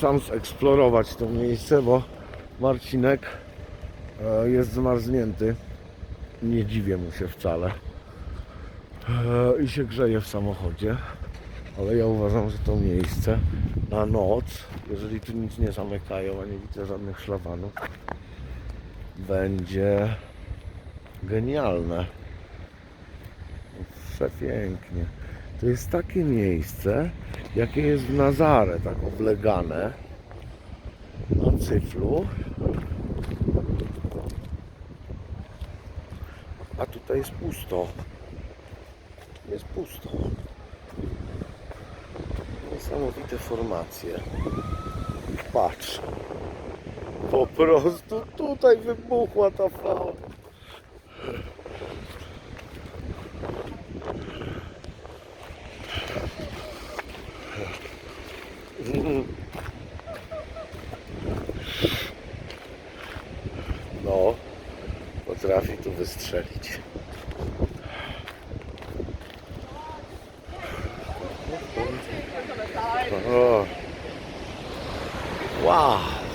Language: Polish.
sam zeksplorować to miejsce, bo Marcinek e, jest zmarznięty. Nie dziwię mu się wcale. E, I się grzeje w samochodzie. Ale ja uważam, że to miejsce na noc, jeżeli tu nic nie zamykają, a nie widzę żadnych szlabanów, będzie genialne. Przepięknie. To jest takie miejsce, jakie jest w Nazare, tak oblegane na cyflu. A tutaj jest pusto. Jest pusto. Niesamowite formacje. Patrz. Po prostu tutaj wybuchła ta fala. No, potrafi tu wystrzelić. O. Wow.